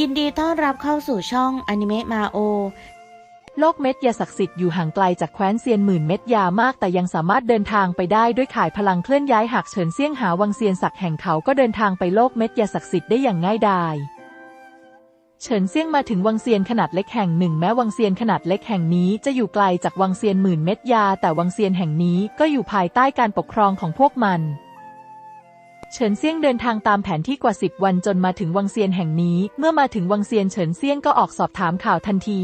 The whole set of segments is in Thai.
ยินดีต้อนรับเข้าสู่ช่องอนิเมะมาโอ โลกเม็ดยาศักดิ์สิทธิ์อยู่ห่างไกลจากแคว้นเซียนหมื่นเม็ดยามากแต่ยังสามารถเดินทางไปได้ด้วยข่ายพลังเคลื่อนย้ายหากเฉินเซี่ยงหาวังเซียนศักดิ์แห่งเขาก็เดินทางไปโลกเม็ดยาศักดิ์สิทธิ์ได้อย่างง่ายดายเฉินเซี่ยงมาถึงวังเซียนขนาดเล็กแห่งหนึ่งแม้วังเซียนขนาดเล็กแห่งนี้จะอยู่ไกลจากวังเซียนหมื่นเม็ดยา แต่วังเซียนแห่งนี้ก็อยู่ภายใต้การปกครองของพวกมัน เฉินเซียงเดินทางตามแผนที่กว่าสิบวันจนมาถึงวังเซียนแห่งนี้ เมื่อมาถึงวังเซียนเฉินเซียงก็ออกสอบถามข่าวทันที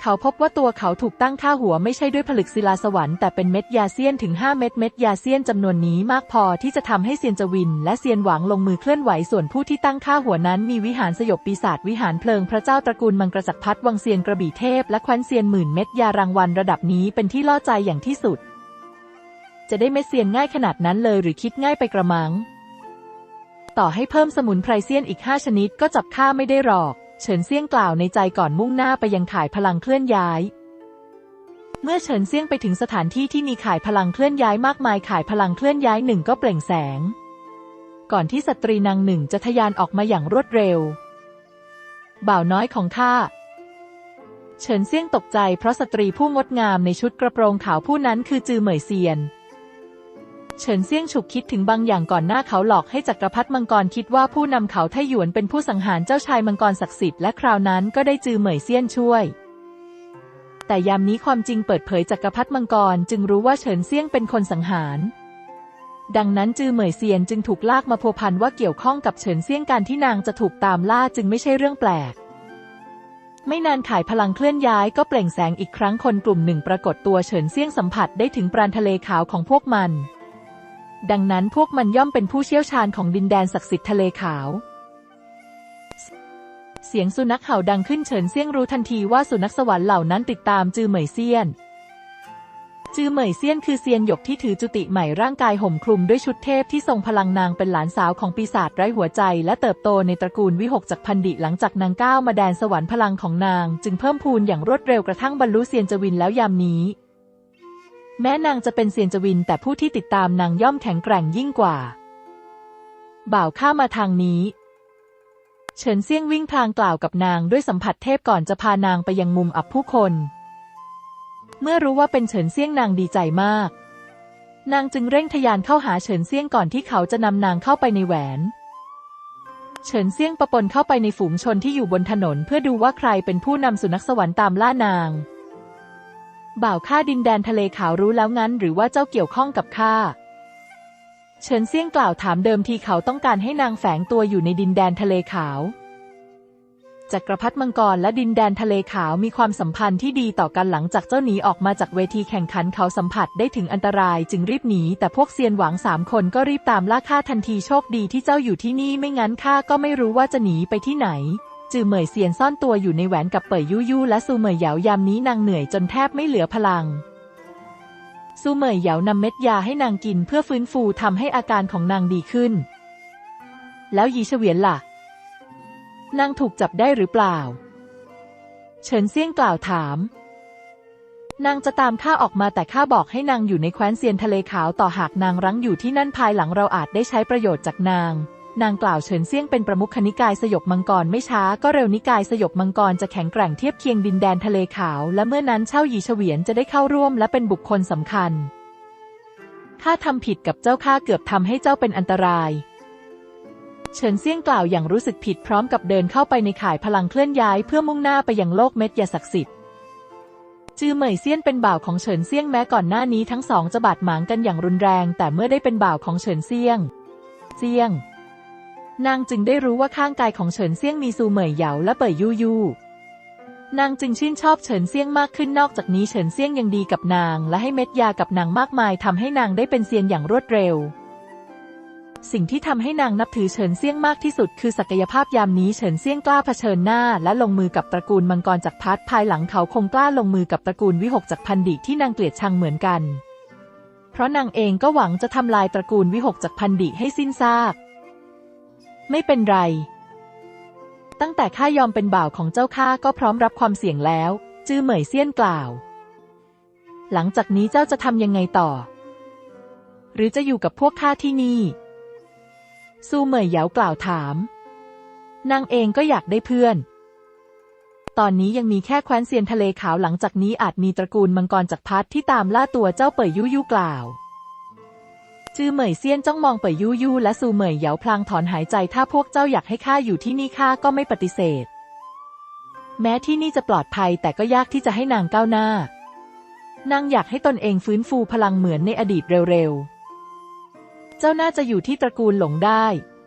เขาพบว่าตัวเขาถูกตั้งค่าหัวไม่ใช่ด้วยผลึกศิลาสวรรค์แต่เป็นเม็ดยาเซียนถึง 5 เม็ดเม็ดยาเซียนจำนวนนี้มากพอที่จะทำให้เซียนจวิน และเซียนหวังลงมือเคลื่อนไหวส่วนผู้ที่ตั้งค่าหัวนั้นมีวิหารสยบปีศาจวิหารเพลิงพระเจ้าตระกูลมังกรจักรพรรดิวังเซียนกระบี่เทพและแคว้นเซียนหมื่นเม็ดยารางวัลระดับนี้เป็นที่ล่อใจอย่างที่สุด จะได้เม็ดเซียนง่ายขนาดนั้นเลยหรือคิดง่ายไปกระมัง ต่อให้เพิ่มสมุนไพรเซียนอีกห้าชนิดก็จับค่าไม่ได้หรอก เฉินเซียงกล่าวในใจก่อนมุ่งหน้าไปยังขายพลังเคลื่อนย้าย เมื่อเฉินเซียงไปถึงสถานที่ที่มีขายพลังเคลื่อนย้ายมากมายขายพลังเคลื่อนย้ายหนึ่งก็เปล่งแสง ก่อนที่สตรีนางหนึ่งจะทะยานออกมาอย่างรวดเร็ว บ่าวน้อยของข้าเฉินเซียงตกใจเพราะสตรีผู้งดงามในชุดกระโปรงขาวผู้นั้นคือจือเหมยเซียน เฉินเซี่ยงฉุกคิดถึงบางอย่างก่อนหน้าเขาหลอกให้จักรพรรดิมังกรคิดว่าผู้นำเขาไทหยวนเป็นผู้สังหารเจ้าชายมังกรศักดิ์สิทธิ์และคราวนั้นก็ได้จือเหมยเซียนช่วย แต่ยามนี้ความจริงเปิดเผยจักรพรรดิมังกรจึงรู้ว่าเฉินเซี่ยงเป็นคนสังหาร ดังนั้นจือเหมยเซียนจึงถูกลากมาพัวพันว่าเกี่ยวข้องกับเฉินเซี่ยงการที่นางจะถูกตามล่าจึงไม่ใช่เรื่องแปลกไม่นานขายพลังเคลื่อนย้ายก็เปล่งแสงอีกครั้งคนกลุ่มหนึ่งปรากฏตัวเฉินเซี่ยงสัมผัสได้ถึงปราณทะเลขาวของพวกมัน ดังนั้นพวกมันย่อมเป็นผู้เชี่ยวชาญของดินแดนศักดิ์สิทธิ์ทะเลขาว เสียงสุนัขเห่าดังขึ้นเฉินเซียงรู้ทันทีว่าสุนัขสวรรค์เหล่านั้นติดตามจือเหมยเซียน จือเหมยเซียนคือเซียนหยกที่ถือจุติใหม่ร่างกายห่มคลุมด้วยชุดเทพที่ทรงพลังนางเป็นหลานสาวของปีศาจไร้หัวใจ และเติบโตในตระกูลวิหกจากพันดิหลังจากนางก้าวมาแดนสวรรค์พลังของนาง จึงเพิ่มพูนอย่างรวดเร็วกระทั่งบรรลุเซียนจวินแล้วยามนี้ แม้นางจะเป็นเซียนจวินแต่ผู้ที่ติดตามนางย่อมแข็งแกร่งยิ่งกว่า บ่าวข้ามาทางนี้ เฉินเซี่ยงวิ่งพลางกล่าวกับนางด้วยสัมผัสเทพก่อนจะพานางไปยังมุมอับผู้คน เมื่อรู้ว่าเป็นเฉินเซี่ยงนางดีใจมาก นางจึงเร่งทะยานเข้าหาเฉินเซี่ยงก่อนที่เขาจะนำนางเข้าไปในแหวน เฉินเซี่ยงประปนเข้าไปในฝูงชนที่อยู่บนถนนเพื่อดูว่าใครเป็นผู้นำสุนัขสวรรค์ตามล่านาง บ่าวข้าดินแดนทะเลขาวรู้แล้วงั้น หรือว่าเจ้าเกี่ยวข้องกับข้าเฉินเซี่ยงกล่าวถามเดิมทีเขาต้องการให้นางแฝงตัวอยู่ในดินแดนทะเลขาวจักรพรรดิมังกรและดินแดนทะเลขาวมีความสัมพันธ์ที่ดีต่อกันหลังจากเจ้าหนีออกมาจากเวทีแข่งขันเขาสัมผัสได้ถึงอันตรายจึงรีบหนีแต่พวกเซียนหวังสามคนก็รีบตามล่าข้าทันทีโชคดีที่เจ้าอยู่ที่นี่ไม่งั้นข้าก็ไม่รู้ว่าจะหนีไปที่ไหน จือเหมยเซียนซ่อนตัวอยู่ในแหวนกับเป่ยยู่ยู่และซูเหมยเหยายามนี้นางเหนื่อยจนแทบไม่เหลือพลังซูเหมยเหยานำเม็ดยาให้นางกินเพื่อฟื้นฟูทำให้อาการของนางดีขึ้น แล้วยีเฉวียนล่ะ นางถูกจับได้หรือเปล่า เฉินเซี่ยงกล่าวถาม นางจะตามข้าออกมาแต่ข้าบอกให้นางอยู่ในแคว้นเซียนทะเลขาวต่อหากนางรั้งอยู่ที่นั่นภายหลังเราอาจได้ใช้ประโยชน์จากนาง นางกล่าวเฉินเซี่ยงเป็นประมุขนิกายสยบมังกรไม่ช้าก็เร็วนิกายสยบมังกรจะแข็งแกร่งเทียบเคียงดินแดนทะเลขาว และเมื่อนั้นเช่าหยีเฉวียนจะได้เข้าร่วมและเป็นบุคคลสำคัญ ข้าทำผิดกับเจ้าข้าเกือบทำให้เจ้าเป็นอันตราย เฉินเซี่ยงกล่าวอย่างรู้สึกผิดพร้อมกับเดินเข้าไปในข่ายพลังเคลื่อนย้ายเพื่อมุ่งหน้าไปยังโลกเม็ดยาศักดิ์สิทธิ์จือเหมยเซียนเป็นบ่าวของเฉินเซี่ยงแม้ก่อนหน้านี้ทั้งสองจะบาดหมางกันอย่างรุนแรง แต่เมื่อได้เป็นบ่าวของเฉินเซี่ยง เซี่ยง นางจึงได้รู้ว่าข้างกายของเฉินเซี่ยงมีซูเหมยเหยาและเป่ยยู่ยู่นางจึงชื่นชอบเฉินเซี่ยงมากขึ้นนอกจากนี้เฉินเซี่ยงยังดีกับนาง และให้เม็ดยากับนางมากมายทำให้นางได้เป็นเซียนอย่างรวดเร็ว สิ่งที่ทำให้นางนับถือเฉินเซี่ยงมากที่สุดคือศักยภาพยามนี้เฉินเซี่ยงกล้าเผชิญหน้า และลงมือกับตระกูลมังกรจักพรรดิภายหลังเขาคงกล้าลงมือกับตระกูลวิหกจักพันดิที่นางเกลียดชังเหมือนกัน เพราะนางเองก็หวังจะทำลายตระกูลวิหกจักพันดิให้สิ้นซาก ไม่เป็นไร ตั้งแต่ข้ายอมเป็นบ่าวของเจ้าข้าก็พร้อมรับความเสี่ยงแล้ว จื้อเหมยเซียนกล่าว หลังจากนี้เจ้าจะทำยังไงต่อ หรือจะอยู่กับพวกข้าที่นี่ ซูเหมยเหยากล่าวถาม นางเองก็อยากได้เพื่อน ตอนนี้ยังมีแค่แคว้นเซียนทะเลขาวหลังจากนี้อาจมีตระกูลมังกรจักรพรรดิที่ตามล่าตัวเจ้าเป่ยยู่ยู่กล่าว จือเหมยเซียนจ้องมองเป่ยยู่ยู่และซูเหมยเหยาพลางถอนหายใจถ้าพวกเจ้าอยากให้ข้าอยู่ที่นี่ข้าก็ไม่ปฏิเสธ แม้ที่นี่จะปลอดภัยแต่ก็ยากที่จะให้นางก้าวหน้านางอยากให้ตนเองฟื้นฟูพลังเหมือนในอดีตเร็วๆ เจ้าน่าจะอยู่ที่ตระกูลหลงได้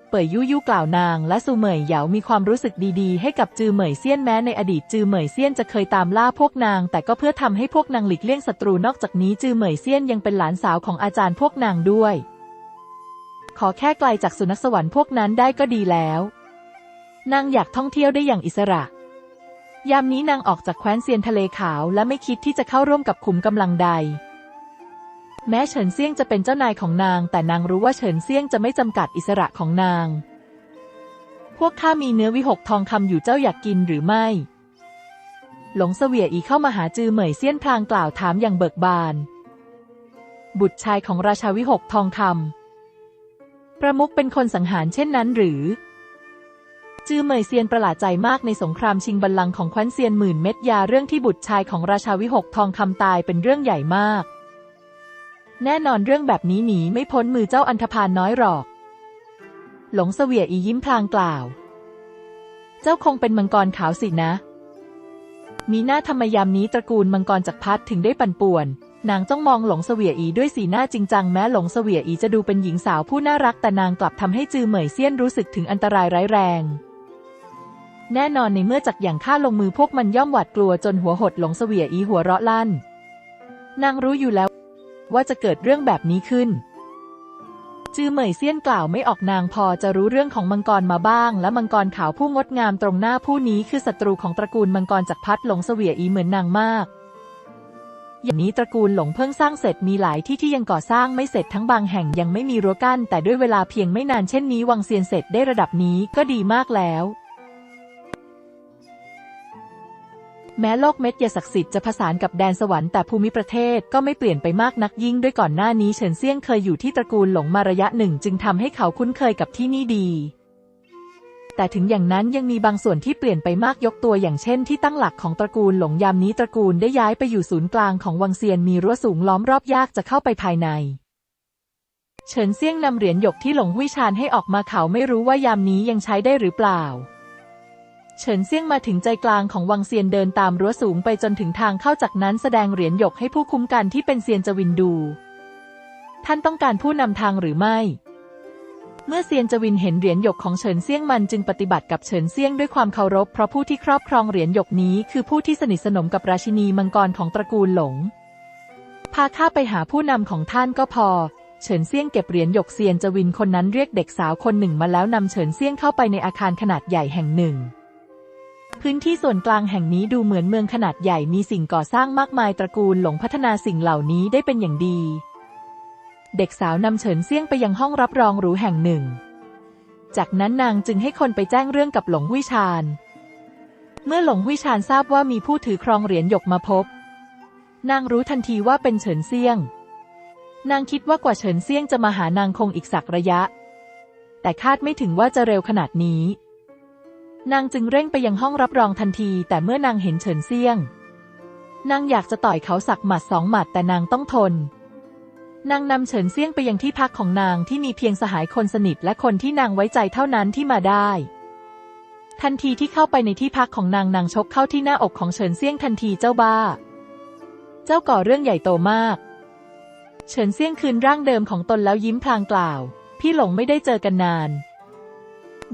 เป่ยยู่ยู่กล่าวนางและซูเหมยเหยามีความรู้สึกดีๆ ให้กับจือเหมยเซียนแม้ในอดีตจือเหมยเซียนจะเคยตามล่าพวกนาง แต่ก็เพื่อทำให้พวกนางหลีกเลี่ยงศัตรูนอกจากนี้จือเหมยเซียนยังเป็นหลานสาวของอาจารย์พวกนางด้วย ขอแค่ไกลจากสุนัขสวรรค์พวกนั้นได้ก็ดีแล้ว นางอยากท่องเที่ยวได้อย่างอิสระ ยามนี้นางออกจากแคว้นเซียนทะเลขาวและไม่คิดที่จะเข้าร่วมกับขุมกำลังใด แม้เฉินเซียงจะเป็นเจ้านายของนาง แต่นางรู้ว่าเฉินเซียงจะไม่จำกัดอิสระของนาง พวกข้ามีเนื้อวิหกทองคำอยู่เจ้าอยากกินหรือไม่ หลงเสวียอีเข้ามาหาจือเหมยเซียนพลางกล่าวถามอย่างเบิกบาน บุตรชายของราชาวิหกทองคำประมุขเป็นคนสังหารเช่นนั้นหรือ จือเหมยเซียนประหลาดใจมากในสงครามชิงบัลลังก์ของคว้นเซียนหมื่นเม็ดยาเรื่องที่บุตรชายของราชาวิหกทองคำตายเป็นเรื่องใหญ่มาก แน่นอนเรื่องแบบนี้หนีไม่พ้นมือเจ้าอันธพาลน้อยหรอก หลงเสวียอียิ้มพลางกล่าว เจ้าคงเป็นมังกรขาวสินะ มีหน้าธรรมยามนี้ตระกูลมังกรจักรพรรดิถึงได้ปั่นป่วน นางจ้องมองหลงเสวียอีด้วยสีหน้าจริงจังแม้หลงเสวียอีจะดูเป็นหญิงสาวผู้น่ารักแต่นางกลับทำให้จือเหมยเซียนรู้สึกถึงอันตรายร้ายแรงแน่นอนในเมื่อจักอย่างข้าลงมือพวกมันย่อมหวาดกลัวจนหัวหดหลงเสวียอีหัวเราะลั่น นางรู้อยู่แล้ว ว่าจะเกิดเรื่องแบบนี้ขึ้น จือเหมยเซียนกล่าวไม่ออกนางพอจะรู้เรื่องของมังกรมาบ้าง และมังกรขาวผู้งดงามตรงหน้าผู้นี้คือศัตรูของตระกูลมังกรจักรพรรดิหลงเสวียอีเหมือนนางมาก อย่างนี้ตระกูลหลงเพิ่งสร้างเสร็จมีหลายที่ที่ยังก่อสร้างไม่เสร็จทั้งบางแห่งยังไม่มีรั้วกั้นแต่ด้วยเวลาเพียงไม่นานเช่นนี้วังเซียนเสร็จได้ระดับนี้ก็ดีมากแล้ว แม้โลกเม็ดยาศักดิ์สิทธิ์จะผสานกับแดนสวรรค์แต่ภูมิประเทศก็ไม่เปลี่ยนไปมากนักยิ่งด้วยก่อนหน้านี้เฉินเซี่ยงเคยอยู่ที่ตระกูลหลงมาระยะหนึ่ง จึงทำให้เขาคุ้นเคยกับที่นี่ดี แต่ถึงอย่างนั้นยังมีบางส่วนที่เปลี่ยนไปมากยกตัวอย่างเช่น ที่ตั้งหลักของตระกูลหลงยามนี้ตระกูลได้ย้ายไปอยู่ศูนย์กลางของวังเซียนมีรั้วสูงล้อมรอบยากจะเข้าไปภายในเฉินเซี่ยงนำเหรียญหยกที่หลงหุยชานให้ออกมาเขาไม่รู้ว่ายามนี้ยังใช้ได้หรือเปล่า เฉินเซี่ยงมาถึงใจกลางของวังเซียนเดินตามรั้วสูงไปจนถึงทางเข้าจากนั้นแสดงเหรียญหยกให้ผู้คุ้มกันที่เป็นเซียนจวินดู ท่านต้องการผู้นำทางหรือไม่ เมื่อเซียนจวินเห็นเหรียญหยกของเฉินเซี่ยงมันจึงปฏิบัติกับเฉินเซี่ยงด้วยความเคารพเพราะผู้ที่ครอบครองเหรียญหยกนี้คือผู้ที่สนิทสนมกับราชินีมังกรของตระกูลหลง พาข้าไปหาผู้นำของท่านก็พอเฉินเซี่ยงเก็บเหรียญหยกเซียนจวินคนนั้นเรียกเด็กสาวคนหนึ่งมาแล้วนำเฉินเซี่ยงเข้าไปในอาคารขนาดใหญ่แห่งหนึ่ง พื้นที่ส่วนกลางแห่งนี้ดูเหมือนเมืองขนาดใหญ่มีสิ่งก่อสร้างมากมายตระกูลหลงพัฒนาสิ่งเหล่านี้ได้เป็นอย่างดี เด็กสาวนำเฉินเซี่ยงไปยังห้องรับรองหรูแห่งหนึ่ง จากนั้นนางจึงให้คนไปแจ้งเรื่องกับหลงหุยชาน เมื่อหลงหุยชานทราบว่ามีผู้ถือครองเหรียญหยกมาพบ นางรู้ทันทีว่าเป็นเฉินเซี่ยง นางคิดว่ากว่าเฉินเซี่ยงจะมาหานางคงอีกสักระยะ แต่คาดไม่ถึงว่าจะเร็วขนาดนี้ นางจึงเร่งไปยังห้องรับรองทันที แต่เมื่อนางเห็นเฉินเซี่ยง นางอยากจะต่อยเขาสักหมัดสองหมัดแต่นางต้องทน นางนำเฉินเซี่ยงไปยังที่พักของนางที่มีเพียงสหายคนสนิทและคนที่นางไว้ใจเท่านั้นที่มาได้ ทันทีที่เข้าไปในที่พักของนางนางชกเข้าที่หน้าอกของเฉินเซี่ยงทันทีเจ้าบ้า เจ้าก่อเรื่องใหญ่โตมาก เฉินเซี่ยงคืนร่างเดิมของตนแล้วยิ้มพลางกล่าว พี่หลงไม่ได้เจอกันนาน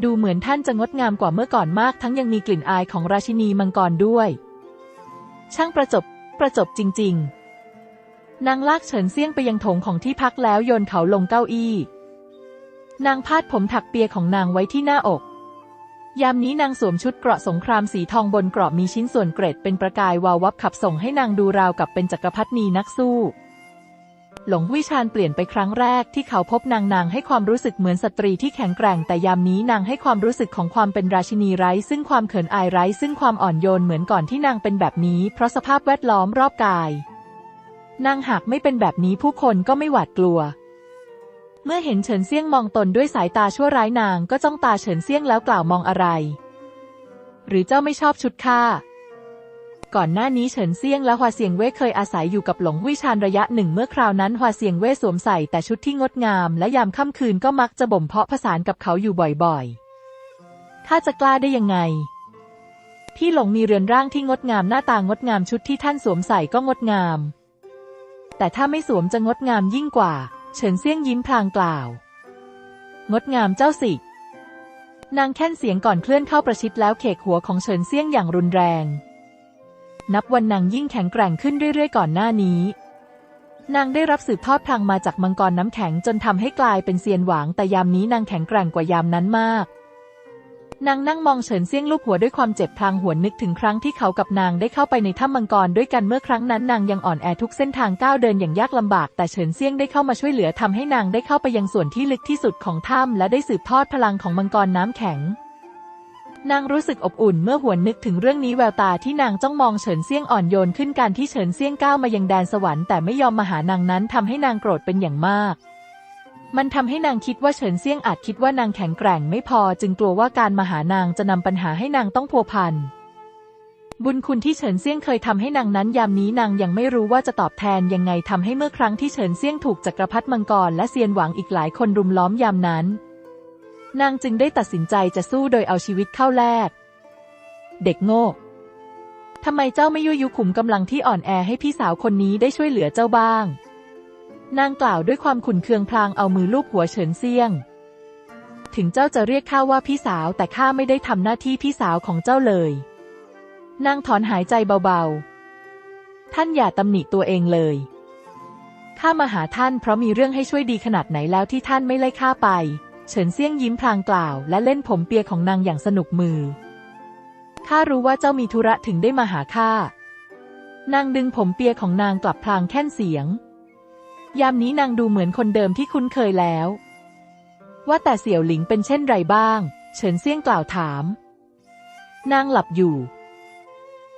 ดูเหมือนท่านจะงดงามกว่าเมื่อก่อนมากทั้งยังมีกลิ่นอายของราชินีมังกรด้วย ช่างประจบ ประจบจริง ๆ นางลากเฉินเซี่ยงไปยังโถงของที่พักแล้วโยนเขาลงเก้าอี้ นางพาดผมถักเปียของนางไว้ที่หน้าอก ยามนี้นางสวมชุดเกราะสงครามสีทองบนเกราะมีชิ้นส่วนเกรดเป็นประกายวาววับขับส่งให้นางดูราวกับเป็นจักรพรรดินีนักสู้ หลงวิชานเปลี่ยนไปครั้งแรกที่เขาพบนางนางให้ความรู้สึกเหมือนสตรีที่แข็งแกร่งแต่ยามนี้นางให้ความรู้สึกของความเป็นราชินีไร้ ซึ่งความเขินอายไร้ ซึ่งความอ่อนโยนเหมือนก่อนที่นางเป็นแบบนี้ เพราะสภาพแวดล้อมรอบกาย นางหากไม่เป็นแบบนี้ผู้คนก็ไม่หวาดกลัว เมื่อเห็นเฉินเซี่ยงมองตนด้วยสายตาชั่วร้ายนางก็จ้องตาเฉินเซี่ยงแล้วกล่าวมองอะไร หรือเจ้าไม่ชอบชุดข้า ก่อนหน้านี้เฉินเซี่ยงและฮวาเซียงเว่เคยอาศัยอยู่กับหลงวิชานระยะหนึ่งเมื่อคราวนั้นฮวาเซียงเว่สวมใส่แต่ชุดที่งดงาม และยามค่ำคืนก็มักจะบ่มเพาะผสานกับเขาอยู่บ่อยๆ ถ้าจะกล้าได้ยังไง พี่หลงมีเรือนร่างที่งดงามหน้าตางดงามชุดที่ท่านสวมใส่ก็งดงาม แต่ถ้าไม่สวมจะงดงามยิ่งกว่า เฉินเซี่ยงยิ้มพลางกล่าว งดงามเจ้าสินางแค่นเสียงก่อนเคลื่อนเข้าประชิดแล้วเขกหัวของเฉินเซี่ยงอย่างรุนแรง นับวันนางยิ่งแข็งแกร่งขึ้นเรื่อยๆ ก่อนหน้านี้ นางได้รับสืบทอดพลังมาจากมังกรน้ำแข็งจนทำให้กลายเป็นเซียนหวางแต่ยามนี้นางแข็งแกร่งกว่ายามนั้นมากนางนั่งมองเฉินเซี่ยงลูกหัวด้วยความเจ็บพลางหวนนึกถึงครั้งที่เขากับนางได้เข้าไปในถ้ำมังกรด้วยกันเมื่อครั้งนั้นนางยังอ่อนแอทุกเส้นทางก้าวเดินอย่างยากลำบาก แต่เฉินเซี่ยงได้เข้ามาช่วยเหลือทำให้นางได้เข้าไปยังส่วนที่ลึกที่สุดของถ้ำและได้สืบทอดพลังของมังกรน้ำแข็ง นางรู้สึกอบอุ่นเมื่อหวนนึกถึงเรื่องนี้แววตาที่นางจ้องมองเฉินเซี่ยงอ่อนโยนขึ้นการที่เฉินเซี่ยงก้าวมายังแดนสวรรค์แต่ไม่ยอมมาหานางนั้นทำให้นางโกรธเป็นอย่างมาก มันทำให้นางคิดว่าเฉินเซี่ยงอาจคิดว่านางแข็งแกร่งไม่พอจึงกลัวว่าการมาหานางจะนำปัญหาให้นางต้องพัวพันบุญคุณที่เฉินเซี่ยงเคยทำให้นางนั้นยามนี้นางยังไม่รู้ว่าจะตอบแทนยังไงทำให้เมื่อครั้งที่เฉินเซี่ยงถูกจักรพรรดิมังกรและเซียนหวังอีกหลายคนรุมล้อมยามนั้น นางจึงได้ตัดสินใจจะสู้โดยเอาชีวิตเข้าแลก เด็กโง่ ทำไมเจ้าไม่ยุยยุขุมกำลังที่อ่อนแอให้พี่สาวคนนี้ได้ช่วยเหลือเจ้าบ้าง นางกล่าวด้วยความขุนเคืองพลางเอามือลูบหัวเฉินเซียง ถึงเจ้าจะเรียกข้าว่าพี่สาวแต่ข้าไม่ได้ทำหน้าที่พี่สาวของเจ้าเลย นางถอนหายใจเบาๆ ท่านอย่าตำหนิตัวเองเลยข้ามาหาท่านเพราะมีเรื่องให้ช่วยดีขนาดไหนแล้วที่ท่านไม่ไล่ข้าไป เฉินเซี่ยงยิ้มพลางกล่าว และเล่นผมเปียของนางอย่างสนุกมือ ข้ารู้ว่าเจ้ามีธุระถึงได้มาหาข้า นางดึงผมเปียของนางกลับพลางแค่นเสียง ยามนี้นางดูเหมือนคนเดิมที่คุ้นเคยแล้ว ว่าแต่เสี่ยวหลิงเป็นเช่นไรบ้าง เฉินเซี่ยงกล่าวถาม นางหลับอยู่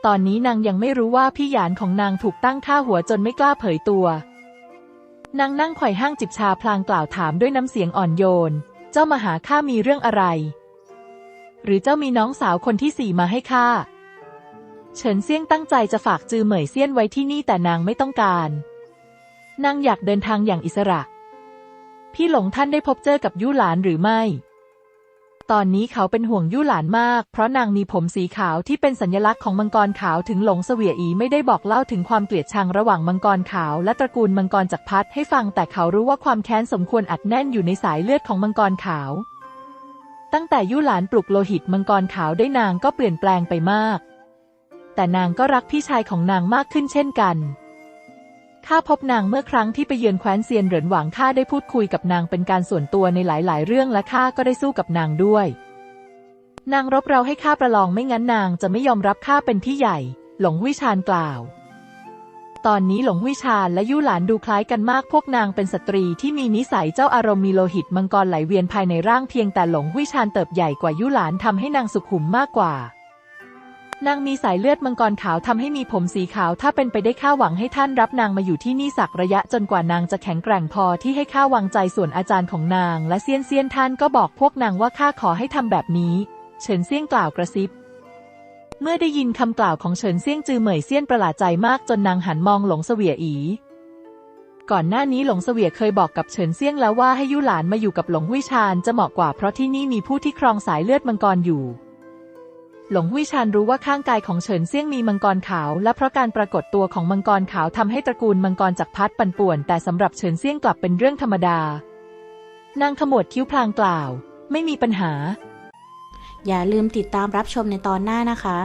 ตอนนี้นางยังไม่รู้ว่าพี่หยานของนางถูกตั้งค่าหัวจนไม่กล้าเผยตัวนางนั่งไขว่ห้างจิบชาพลางกล่าวถามด้วยน้ำเสียงอ่อนโยน เจ้ามาหาข้ามีเรื่องอะไร หรือเจ้ามีน้องสาวคนที่สี่มาให้ข้า เฉินเซี่ยงตั้งใจจะฝากจือเหมยเซียนไว้ที่นี่แต่นางไม่ต้องการ นางอยากเดินทางอย่างอิสระ พี่หลงท่านได้พบเจอกับยู่หลานหรือไม่ ตอนนี้เขาเป็นห่วงยู่หลานมาก เพราะนางมีผมสีขาวที่เป็นสัญลักษณ์ของมังกรขาวถึงหลงเสวียอีไม่ได้บอกเล่าถึงความเกลียดชังระหว่างมังกรขาวและตระกูลมังกรจักรพรรดิให้ฟังแต่เขารู้ว่าความแค้นสมควรอัดแน่นอยู่ในสายเลือดของมังกรขาว ตั้งแต่ยู่หลานปลุกโลหิตมังกรขาวได้นางก็เปลี่ยนแปลงไปมาก แต่นางก็รักพี่ชายของนางมากขึ้นเช่นกัน ข้าพบนางเมื่อครั้งที่ไปเยือนแคว้นเซียนเหรินหวังข้าได้พูดคุยกับนางเป็นการส่วนตัวในหลาย ๆ เรื่องและข้าก็ได้สู้กับนางด้วย นางรบเราให้ข้าประลองไม่งั้นนางจะไม่ยอมรับข้าเป็นพี่ใหญ่ หลงวิชาญกล่าว ตอนนี้หลงวิชาญและยู่หลานดูคล้ายกันมากพวกนางเป็นสตรีที่มีนิสัยเจ้าอารมณ์มีโลหิตมังกรไหลเวียนภายในร่างเพียงแต่หลงวิชาญเติบใหญ่กว่ายู่หลานทำให้นางสุขุมมากกว่า นางมีสายเลือดมังกรขาวทำให้มีผมสีขาวถ้าเป็นไปได้ข้าหวังให้ท่านรับนางมาอยู่ที่นี่สักระยะจนกว่านางจะแข็งแกร่งพอที่ให้ข้าวางใจส่วนอาจารย์ของนาง และเซียนเซียนท่านก็บอกพวกนางว่าข้าขอให้ทำแบบนี้ เฉินเซียงกล่าวกระซิบ เมื่อได้ยินคำกล่าวของเฉินเซียงจือเหมยเซียนประหลาดใจมากจนนางหันมองหลงเสวียอี ก่อนหน้านี้หลงเสวียเคยบอกกับเฉินเซียงแล้วว่าให้ยู่หลานมาอยู่กับหลงหุยชานจะเหมาะกว่าเพราะที่นี่มีผู้ที่ครองสายเลือดมังกรอยู่ หลงวิชานรู้ว่าข้างกายของเฉินเซี่ยงมีมังกรขาว และเพราะการปรากฏตัวของมังกรขาวทำให้ตระกูลมังกรจักรพรรดิปั่นป่วน แต่สำหรับเฉินเซี่ยงกลับเป็นเรื่องธรรมดา นางขมวดคิ้วพลางกล่าว ไม่มีปัญหา อย่าลืมติดตามรับชมในตอนหน้านะคะ